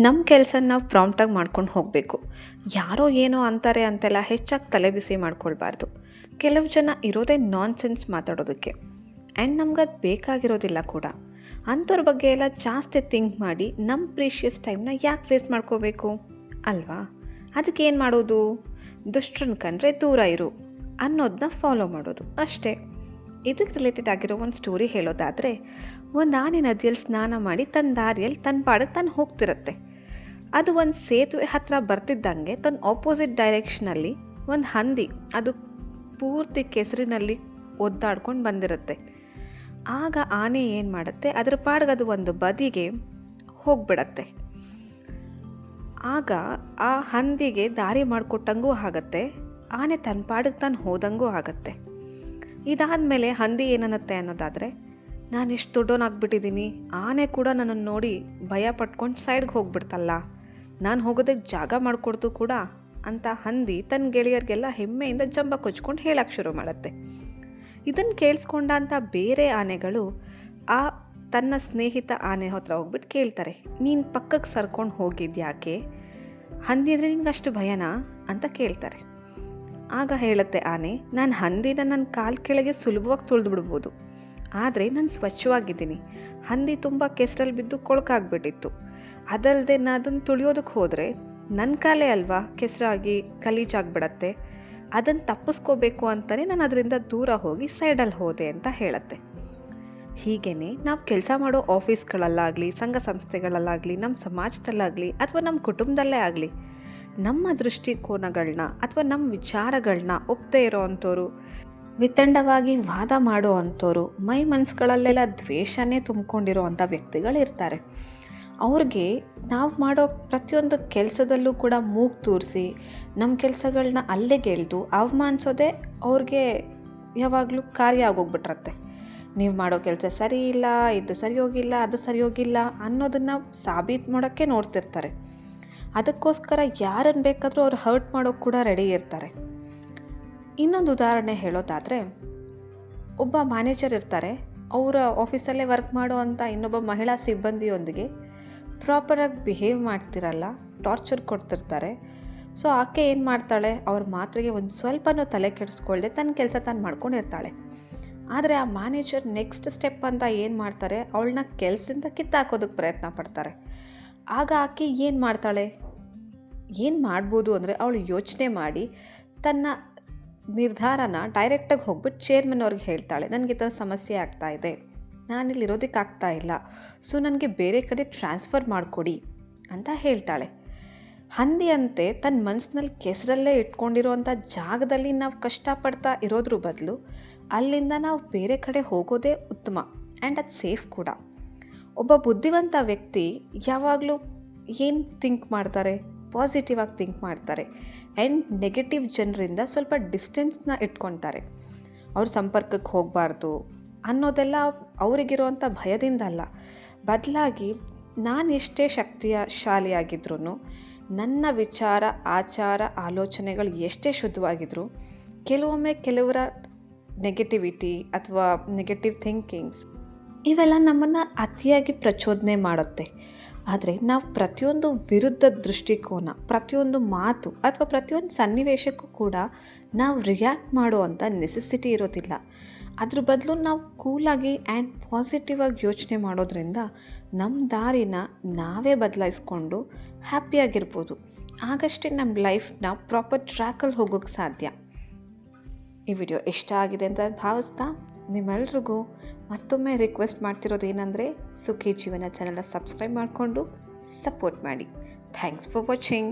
ನಮ್ಮ ಕೆಲಸ ನಾವು ಪ್ರಾಂಪ್ಟಾಗಿ ಮಾಡ್ಕೊಂಡು ಹೋಗಬೇಕು. ಯಾರೋ ಏನೋ ಅಂತಾರೆ ಅಂತೆಲ್ಲ ಹೆಚ್ಚಾಗಿ ತಲೆ ಬಿಸಿ ಮಾಡ್ಕೊಳ್ಬಾರ್ದು. ಕೆಲವು ಜನ ಇರೋದೇ ನಾನ್ ಸೆನ್ಸ್ ಮಾತಾಡೋದಕ್ಕೆ. ಆ್ಯಂಡ್ ನಮ್ಗೆ ಅದು ಬೇಕಾಗಿರೋದಿಲ್ಲ ಕೂಡ. ಅಂಥವ್ರ ಬಗ್ಗೆ ಎಲ್ಲ ಜಾಸ್ತಿ ಥಿಂಕ್ ಮಾಡಿ ನಮ್ಮ ಪ್ರೀಷಿಯಸ್ ಟೈಮ್ನ ಯಾಕೆ ವೇಸ್ಟ್ ಮಾಡ್ಕೋಬೇಕು? ಅಲ್ವಾ? ಅದಕ್ಕೆ ಏನು ಮಾಡೋದು? ದುಷ್ಟ್ರನ್ನ ಕಂಡ್ರೆ ದೂರ ಇರು ಅನ್ನೋದನ್ನ ಫಾಲೋ ಮಾಡೋದು ಅಷ್ಟೇ. ಇದಕ್ಕೆ ರಿಲೇಟೆಡ್ ಆಗಿರೋ ಒಂದು ಸ್ಟೋರಿ ಹೇಳೋದಾದರೆ, ಒಂದು ಆನೆ ನದಿಯಲ್ಲಿ ಸ್ನಾನ ಮಾಡಿ ತನ್ನ ದಾರಿಯಲ್ಲಿ ತನ್ನ ಪಾಡಕ್ಕೆ ತಾನು ಹೋಗ್ತಿರುತ್ತೆ. ಅದು ಒಂದು ಸೇತುವೆ ಹತ್ತಿರ ಬರ್ತಿದ್ದಂಗೆ ತನ್ನ ಆಪೋಸಿಟ್ ಡೈರೆಕ್ಷನಲ್ಲಿ ಒಂದು ಹಂದಿ ಅದು ಪೂರ್ತಿ ಕೆಸರಿನಲ್ಲಿ ಒದ್ದಾಡ್ಕೊಂಡು ಬಂದಿರುತ್ತೆ. ಆಗ ಆನೆ ಏನು ಮಾಡುತ್ತೆ, ಅದರ ಪಾಡಿಗೆ ಅದು ಒಂದು ಬದಿಗೆ ಹೋಗ್ಬಿಡತ್ತೆ. ಆಗ ಆ ಹಂದಿಗೆ ದಾರಿ ಮಾಡಿಕೊಟ್ಟಂಗೂ ಆಗತ್ತೆ, ಆನೆ ತನ್ನ ಪಾಡಿಗೆ ತಾನು ಹೋದಂಗೂ ಆಗತ್ತೆ. ಇದಾದಮೇಲೆ ಹಂದಿ ಏನನ್ನತ್ತೆ ಅನ್ನೋದಾದರೆ ನಾನು ಎಷ್ಟು ದೊಡ್ಡೋನಾಗ್ಬಿಟ್ಟಿದ್ದೀನಿ ಆನೆ ಕೂಡ ನನ್ನನ್ನು ನೋಡಿ ಭಯ ಪಟ್ಕೊಂಡು ಸೈಡ್ಗೆ ಹೋಗ್ಬಿಡ್ತಲ್ಲ, ನಾನು ಹೋಗೋದಕ್ಕೆ ಜಾಗ ಮಾಡಿಕೊಡ್ತು ಕೂಡ ಅಂತ ಹಂದಿ ತನ್ನ ಗೆಳೆಯರಿಗೆಲ್ಲ ಹೆಮ್ಮೆಯಿಂದ ಜಂಬ ಕೊಚ್ಕೊಂಡು ಹೇಳಕ್ಕೆ ಶುರು ಮಾಡುತ್ತೆ. ಇದನ್ನು ಕೇಳಿಸ್ಕೊಂಡಂಥ ಬೇರೆ ಆನೆಗಳು ಆ ತನ್ನ ಸ್ನೇಹಿತ ಆನೆ ಹತ್ರ ಹೋಗ್ಬಿಟ್ಟು ಕೇಳ್ತಾರೆ, ನೀನು ಪಕ್ಕಕ್ಕೆ ಸರ್ಕೊಂಡು ಹೋಗಿದ್ಯಾಕೆ? ಹಂದಿ ಅಂದರೆ ನಿಂಗೆ ಅಷ್ಟು ಭಯನಾ? ಅಂತ ಕೇಳ್ತಾರೆ. ಆಗ ಹೇಳುತ್ತೆ, ಆನೆ, ನಾನು ಹಂದಿನ ನನ್ನ ಕಾಲು ಕೆಳಗೆ ಸುಲಭವಾಗಿ ತುಳಿದು ಬಿಡ್ಬೋದು. ಆದರೆ ನಾನು ಸ್ವಚ್ಛವಾಗಿದ್ದೀನಿ. ಹಂದಿ ತುಂಬ ಕೆಸರಲ್ಲಿ ಬಿದ್ದು ಕೊಳಕಾಗ್ಬಿಟ್ಟಿತ್ತು ಅದಲ್ಲದೆ ನಾನು ಅದನ್ನು ತುಳಿಯೋದಕ್ಕೆ ಹೋದರೆ ನನ್ನ ಕಾಲೇ ಅಲ್ವಾ ಕೆಸರಾಗಿ ಗಲೀಜಾಗ್ಬಿಡತ್ತೆ ಅದನ್ನು ತಪ್ಪಿಸ್ಕೋಬೇಕು ಅಂತಲೇ ನಾನು ಅದರಿಂದ ದೂರ ಹೋಗಿ ಸೈಡಲ್ಲಿ ಹೋದೆ ಅಂತ ಹೇಳುತ್ತೆ. ಹೀಗೇ ನಾವು ಕೆಲಸ ಮಾಡೋ ಆಫೀಸ್ಗಳಲ್ಲಾಗಲಿ, ಸಂಘ ಸಂಸ್ಥೆಗಳಲ್ಲಾಗಲಿ ನಮ್ಮ ಸಮಾಜದಲ್ಲಾಗಲಿ ಅಥವಾ ನಮ್ಮ ಕುಟುಂಬದಲ್ಲೇ ಆಗಲಿ ನಮ್ಮ ದೃಷ್ಟಿಕೋನಗಳನ್ನ ಅಥವಾ ನಮ್ಮ ವಿಚಾರಗಳನ್ನ ಒಪ್ಪದೇ ಇರೋ ಅಂಥವ್ರು ವಿತಂಡವಾಗಿ ವಾದ ಮಾಡೋ ಅಂಥವ್ರು ಮೈ ಮನಸ್ಸುಗಳಲ್ಲೆಲ್ಲ ದ್ವೇಷನೇ ತುಂಬಿಕೊಂಡಿರೋ ಅಂಥ ವ್ಯಕ್ತಿಗಳಿರ್ತಾರೆ. ಅವ್ರಿಗೆ ನಾವು ಮಾಡೋ ಪ್ರತಿಯೊಂದು ಕೆಲಸದಲ್ಲೂ ಕೂಡ ಮೂಗು ತೂರಿಸಿ, ನಮ್ಮ ಕೆಲಸಗಳನ್ನ ಅಲ್ಲೇ ಗೆಳ್ದು ಅವಮಾನಿಸೋದೇ ಅವ್ರಿಗೆ ಯಾವಾಗಲೂ ಕಾರ್ಯ ಆಗೋಗ್ಬಿಟ್ರತ್ತೆ. ನೀವು ಮಾಡೋ ಕೆಲಸ ಸರಿ ಇಲ್ಲ, ಇದು ಸರಿ ಹೋಗಿಲ್ಲ, ಅದು ಸರಿ ಹೋಗಿಲ್ಲ ಅನ್ನೋದನ್ನು ಸಾಬೀತು ಮಾಡೋಕ್ಕೆ ನೋಡ್ತಿರ್ತಾರೆ. ಅದಕ್ಕೋಸ್ಕರ ಯಾರನ್ನು ಬೇಕಾದರೂ ಅವ್ರು ಹರ್ಟ್ ಮಾಡೋಕ್ಕೆ ಕೂಡ ರೆಡಿ ಇರ್ತಾರೆ. ಇನ್ನೊಂದು ಉದಾಹರಣೆ ಹೇಳೋದಾದರೆ, ಒಬ್ಬ ಮ್ಯಾನೇಜರ್ ಇರ್ತಾರೆ, ಅವರ ಆಫೀಸಲ್ಲೇ ವರ್ಕ್ ಮಾಡುವಂಥ ಇನ್ನೊಬ್ಬ ಮಹಿಳಾ ಸಿಬ್ಬಂದಿಯೊಂದಿಗೆ ಪ್ರಾಪರಾಗಿ ಬಿಹೇವ್ ಮಾಡ್ತಿರಲ್ಲ ಟಾರ್ಚರ್ ಕೊಡ್ತಿರ್ತಾರೆ. ಸೊ ಆಕೆ ಏನು ಮಾಡ್ತಾಳೆ? ಅವ್ರ ಮಾತ್ರೆಗೆ ಒಂದು ಸ್ವಲ್ಪನೂ ತಲೆ ಕೆಡಿಸ್ಕೊಳ್ಳದೆ ತನ್ನ ಕೆಲಸ ತಾನು ಮಾಡ್ಕೊಂಡಿರ್ತಾಳೆ. ಆದರೆ ಆ ಮ್ಯಾನೇಜರ್ ನೆಕ್ಸ್ಟ್ ಸ್ಟೆಪ್ ಅಂತ ಏನು ಮಾಡ್ತಾರೆ? ಅವಳನ್ನ ಕೆಲಸದಿಂದ ಕಿತ್ತಾಕೋದಕ್ಕೆ ಪ್ರಯತ್ನ ಪಡ್ತಾರೆ. ಆಗ ಆಕೆ ಏನು ಮಾಡ್ತಾಳೆ? ಏನು ಮಾಡ್ಬೋದು ಅಂದರೆ ಅವಳು ಯೋಚನೆ ಮಾಡಿ ತನ್ನ ನಿರ್ಧಾರನ ಡೈರೆಕ್ಟಾಗಿ ಹೋಗ್ಬಿಟ್ಟು ಚೇರ್ಮನ್ ಅವ್ರಿಗೆ ಹೇಳ್ತಾಳೆ, ನನಗೆ ಈ ಥರ ಸಮಸ್ಯೆ ಆಗ್ತಾ ಇದೆ. ನಾನಿಲ್ಲಿ ಇರೋದಕ್ಕೆ ಆಗ್ತಾ ಇಲ್ಲ. ಸೊ ನನಗೆ ಬೇರೆ ಕಡೆ ಟ್ರಾನ್ಸ್ಫರ್ ಮಾಡಿಕೊಡಿ ಅಂತ ಹೇಳ್ತಾಳೆ. ಹಂದಿಯಂತೆ ತನ್ನ ಮನಸ್ಸಿನಲ್ಲಿ ಕೆಸರಲ್ಲೇ ಇಟ್ಕೊಂಡಿರೋವಂಥ ಜಾಗದಲ್ಲಿ ನಾವು ಕಷ್ಟಪಡ್ತಾ ಇರೋದ್ರ ಬದಲು ಅಲ್ಲಿಂದ ನಾವು ಬೇರೆ ಕಡೆ ಹೋಗೋದೇ ಉತ್ತಮ ಆ್ಯಂಡ್ ಅದು ಸೇಫ್ ಕೂಡ. ಒಬ್ಬ ಬುದ್ಧಿವಂತ ವ್ಯಕ್ತಿ ಯಾವಾಗಲೂ ಏನು ಥಿಂಕ್ ಮಾಡ್ತಾರೆ? ಪಾಸಿಟಿವ್ ಆಗಿ ಥಿಂಕ್ ಮಾಡ್ತಾರೆ. ಆ್ಯಂಡ್ ನೆಗೆಟಿವ್ ಜನರಿಂದ ಸ್ವಲ್ಪ ಡಿಸ್ಟೆನ್ಸ್ನ ಇಟ್ಕೊತಾರೆ. ಅವ್ರ ಸಂಪರ್ಕಕ್ಕೆ ಹೋಗಬಾರ್ದು ಅನ್ನೋದೆಲ್ಲ ಅವರಿಗಿರುವಂಥ ಭಯದಿಂದ ಅಲ್ಲ. ಬದಲಾಗಿ ನಾನು ಎಷ್ಟೇ ಶಕ್ತಿಯ ಶಾಲಿಯಾಗಿದ್ರೂ ನನ್ನ ವಿಚಾರ, ಆಚಾರ, ಆಲೋಚನೆಗಳು ಎಷ್ಟೇ ಶುದ್ಧವಾಗಿದ್ದರೂ ಕೆಲವೊಮ್ಮೆ ಕೆಲವರ ನೆಗೆಟಿವಿಟಿ ಅಥವಾ ನೆಗೆಟಿವ್ ಥಿಂಕಿಂಗ್ಸ್ ಇವೆಲ್ಲ ನಮ್ಮನ್ನು ಅತಿಯಾಗಿ ಪ್ರಚೋದನೆ ಮಾಡುತ್ತೆ. ಆದರೆ ನಾವು ಪ್ರತಿಯೊಂದು ವಿರುದ್ಧ ದೃಷ್ಟಿಕೋನ, ಪ್ರತಿಯೊಂದು ಮಾತು ಅಥವಾ ಪ್ರತಿಯೊಂದು ಸನ್ನಿವೇಶಕ್ಕೂ ಕೂಡ ನಾವು ರಿಯಾಕ್ಟ್ ಮಾಡುವಂಥ ನೆಸೆಸಿಟಿ ಇರೋದಿಲ್ಲ. ಅದ್ರ ಬದಲು ನಾವು ಕೂಲಾಗಿ ಆ್ಯಂಡ್ ಪಾಸಿಟಿವ್ ಆಗಿ ಯೋಚನೆ ಮಾಡೋದ್ರಿಂದ ನಮ್ಮ ದಾರಿನ ನಾವೇ ಬದಲಾಯಿಸ್ಕೊಂಡು ಹ್ಯಾಪಿಯಾಗಿರ್ಬೋದು ಆಗಷ್ಟೇ ನಮ್ಮ ಲೈಫ್ನ ಪ್ರಾಪರ್ ಟ್ರ್ಯಾಕಲ್ಲಿ ಹೋಗೋಕ್ಕೆ ಸಾಧ್ಯ. ಈ ವಿಡಿಯೋ ಇಷ್ಟ ಆಗಿದೆ ಅಂತ ಭಾವಿಸ್ತಾ ನಿಮ್ಮೆಲ್ರಿಗೂ ಮತ್ತೊಮ್ಮೆ ರಿಕ್ವೆಸ್ಟ್ ಮಾಡ್ತಿರೋದು ಏನಂದರೆ ಸುಖಿ ಜೀವನ ಚಾನಲ್ನ ಸಬ್ಸ್ಕ್ರೈಬ್ ಮಾಡಿಕೊಂಡು ಸಪೋರ್ಟ್ ಮಾಡಿ. Thanks for watching